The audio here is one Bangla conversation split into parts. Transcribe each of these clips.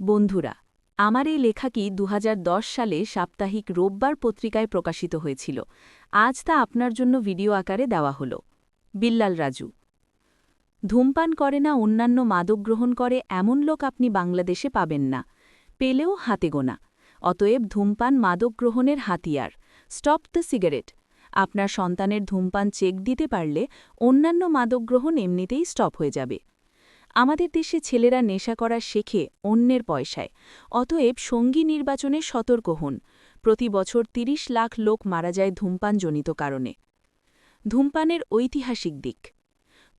বন্ধুরা, আমার এই লেখাটি দু সালে সাপ্তাহিক রোববার পত্রিকায় প্রকাশিত হয়েছিল। আজ তা আপনার জন্য ভিডিও আকারে দেওয়া হল। বিল্লাল রাজু। ধূমপান করে না অন্যান্য মাদক গ্রহণ করে এমন লোক আপনি বাংলাদেশে পাবেন না। পেলেও হাতে গোনা। অতএব ধূমপান মাদক গ্রহণের হাতিয়ার। Stop the cigarette. আপনার সন্তানের ধূমপান চেক দিতে পারলে অন্যান্য মাদক গ্রহণ এমনিতেই স্টপ হয়ে যাবে। আমাদের দেশে ছেলেরা নেশা করা শেখে অন্যের পয়সায়। অতএব সঙ্গী নির্বাচনে সতর্ক হন। প্রতি বছর ৩০ লাখ লোক মারা যায় ধূমপানজনিত কারণে। ধূমপানের ঐতিহাসিক দিক।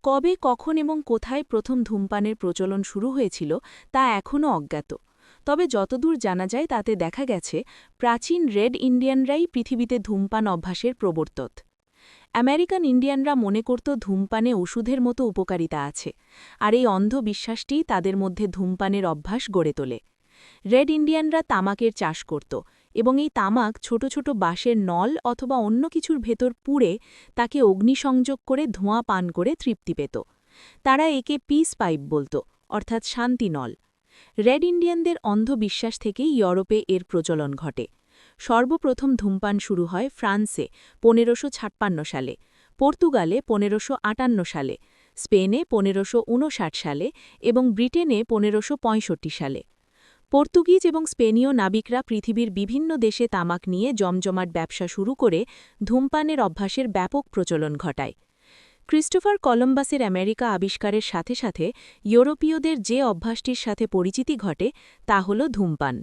কবে, কখন এবং কোথায় প্রথম ধূমপানের প্রচলন শুরু হয়েছিল তা এখনও অজ্ঞাত। তবে যতদূর জানা যায় তাতে দেখা গেছে, প্রাচীন রেড ইন্ডিয়ানরাই পৃথিবীতে ধূমপান অভ্যাসের প্রবর্তত আমেরিকান ইন্ডিয়ানরা মনে করত ধূমপানে ওষুধের মতো উপকারিতা আছে, আর এই অন্ধবিশ্বাসটিই তাদের মধ্যে ধূমপানের অভ্যাস গড়ে তোলে। রেড ইন্ডিয়ানরা তামাকের চাষ করত, এবং এই তামাক ছোট ছোট বাঁশের নল অথবা অন্য কিছুর ভেতর পুড়ে তাকে অগ্নিসংযোগ করে ধোঁয়া পান করে তৃপ্তি পেত। তারা একে পিস পাইপ বলত, অর্থাৎ শান্তি নল। রেড ইন্ডিয়ানদের অন্ধবিশ্বাস থেকেই ইউরোপে এর প্রচলন ঘটে। সর্বপ্রথম ধূমপান শুরু হয় ফ্রান্সে পনেরোশো সালে, পর্তুগালে পনেরোশো সালে, স্পেনে পনেরোশো সালে এবং ব্রিটেনে পনেরোশো সালে। পর্তুগিজ এবং স্পেনীয় নাবিকরা পৃথিবীর বিভিন্ন দেশে তামাক নিয়ে জমজমাট ব্যবসা শুরু করে ধূমপানের অভ্যাসের ব্যাপক প্রচলন ঘটায়। ক্রিস্টোফার কলম্বাসের আমেরিকা আবিষ্কারের সাথে সাথে ইউরোপীয়দের যে অভ্যাসটির সাথে পরিচিতি ঘটে তা হল ধূমপান।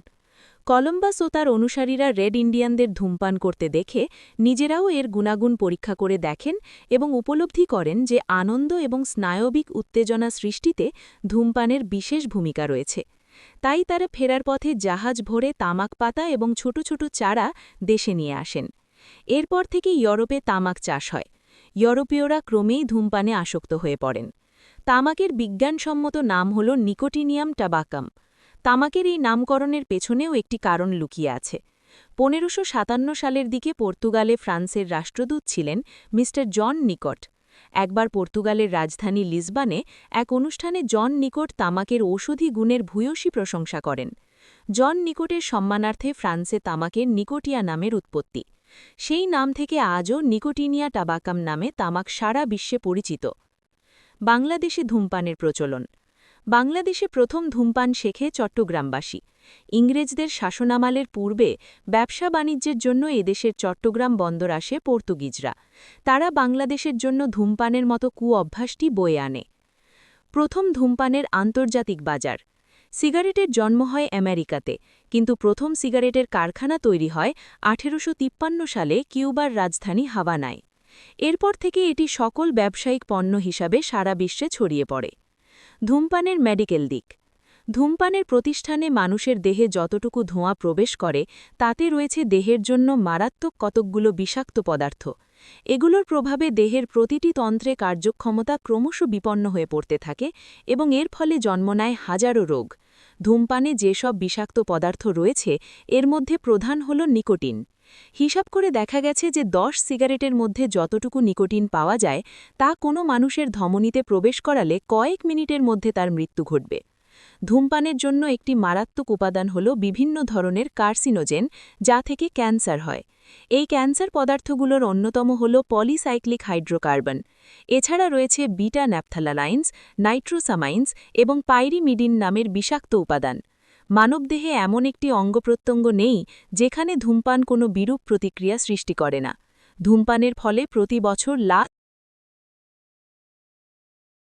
কলম্বাস ও তার অনুসারীরা রেড ইন্ডিয়ানদের ধূমপান করতে দেখে নিজেরাও এর গুণাগুণ পরীক্ষা করে দেখেন এবং উপলব্ধি করেন যে আনন্দ এবং স্নায়বিক উত্তেজনা সৃষ্টিতে ধূমপানের বিশেষ ভূমিকা রয়েছে। তাই তারা ফেরার পথে জাহাজ ভরে তামাক পাতা এবং ছোট ছোট চারা দেশে নিয়ে আসেন। এরপর থেকে ইউরোপে তামাক চাষ হয়। ইউরোপীয়রা ক্রমেই ধূমপানে আসক্ত হয়ে পড়েন। তামাকের বিজ্ঞানসম্মত নাম হল নিকোটিনিয়াম টাবাকাম। তামাকের এই নামকরণের পেছনেও একটি কারণ লুকিয়ে আছে। পনেরোশো সাতান্ন সালের দিকে পর্তুগালে ফ্রান্সের রাষ্ট্রদূত ছিলেন মিস্টার জন নিকট। একবার পর্তুগালের রাজধানী লিসবানে এক অনুষ্ঠানে জন নিকট তামাকের ঔষধি গুণের ভূয়সী প্রশংসা করেন। জন নিকটের সম্মানার্থে ফ্রান্সে তামাকের নিকোটিয়া নামের উৎপত্তি। সেই নাম থেকে আজও নিকোটিনিয়া টাবাকাম নামে তামাক সারা বিশ্বে পরিচিত। বাংলাদেশে ধূমপানের প্রচলন। বাংলাদেশে প্রথম ধূমপান শেখে চট্টগ্রামবাসী। ইংরেজদের শাসনামালের পূর্বে ব্যবসা বাণিজ্যের জন্য এদেশের চট্টগ্রাম বন্দর আসে পর্তুগিজরা। তারা বাংলাদেশের জন্য ধূমপানের মতো কু অভ্যাসটি বয়ে আনে। প্রথম ধূমপানের আন্তর্জাতিক বাজার। সিগারেটের জন্ম হয় আমেরিকাতে, কিন্তু প্রথম সিগারেটের কারখানা তৈরি হয় আঠেরোশো তিপ্পান্ন সালে কিউবার রাজধানী হাওয়ানায় এরপর থেকে এটি সকল ব্যবসায়িক পণ্য হিসাবে সারা বিশ্বে ছড়িয়ে পড়ে। ধূমপানের মেডিকেল দিক। ধূমপানের প্রতিষ্ঠানে মানুষের দেহে যতটুকু ধোঁয়া প্রবেশ করে, তাতে রয়েছে দেহের জন্য মারাত্মক কতকগুলো বিষাক্ত পদার্থ। এগুলোর প্রভাবে দেহের প্রতিটি তন্ত্রে কার্যক্ষমতা ক্রমশ বিপন্ন হয়ে পড়তে থাকে এবং এর ফলে জন্ম নেয় হাজারো রোগ। ধূমপানে যেসব বিষাক্ত পদার্থ রয়েছে, এর মধ্যে প্রধান হল নিকোটিন। হিসাব করে দেখা গেছে যে দশ সিগারেটের মধ্যে যতটুকু নিকোটিন পাওয়া যায়, তা কোনো মানুষের ধমনীতে প্রবেশ করালে কয়েক মিনিটের মধ্যে তার মৃত্যু ঘটবে। ধূমপানের জন্য একটি মারাত্মক উপাদান হল বিভিন্ন ধরনের কার্সিনোজেন, যা থেকে ক্যান্সার হয়। এই ক্যান্সার পদার্থগুলোর অন্যতম হল পলিসাইক্লিক হাইড্রোকার্বন। এছাড়া রয়েছে বিটা ন্যাপথালালাইন্স, নাইট্রোসামাইন্স এবং পাইরিমিডিন নামের বিষাক্ত উপাদান। মানবদেহে এমন একটি অঙ্গ প্রত্যঙ্গ নেই যেখানে ধূমপান কোনো বিরূপ প্রতিক্রিয়া সৃষ্টি করে না। ধূমপানের ফলে প্রতি বছর লাখ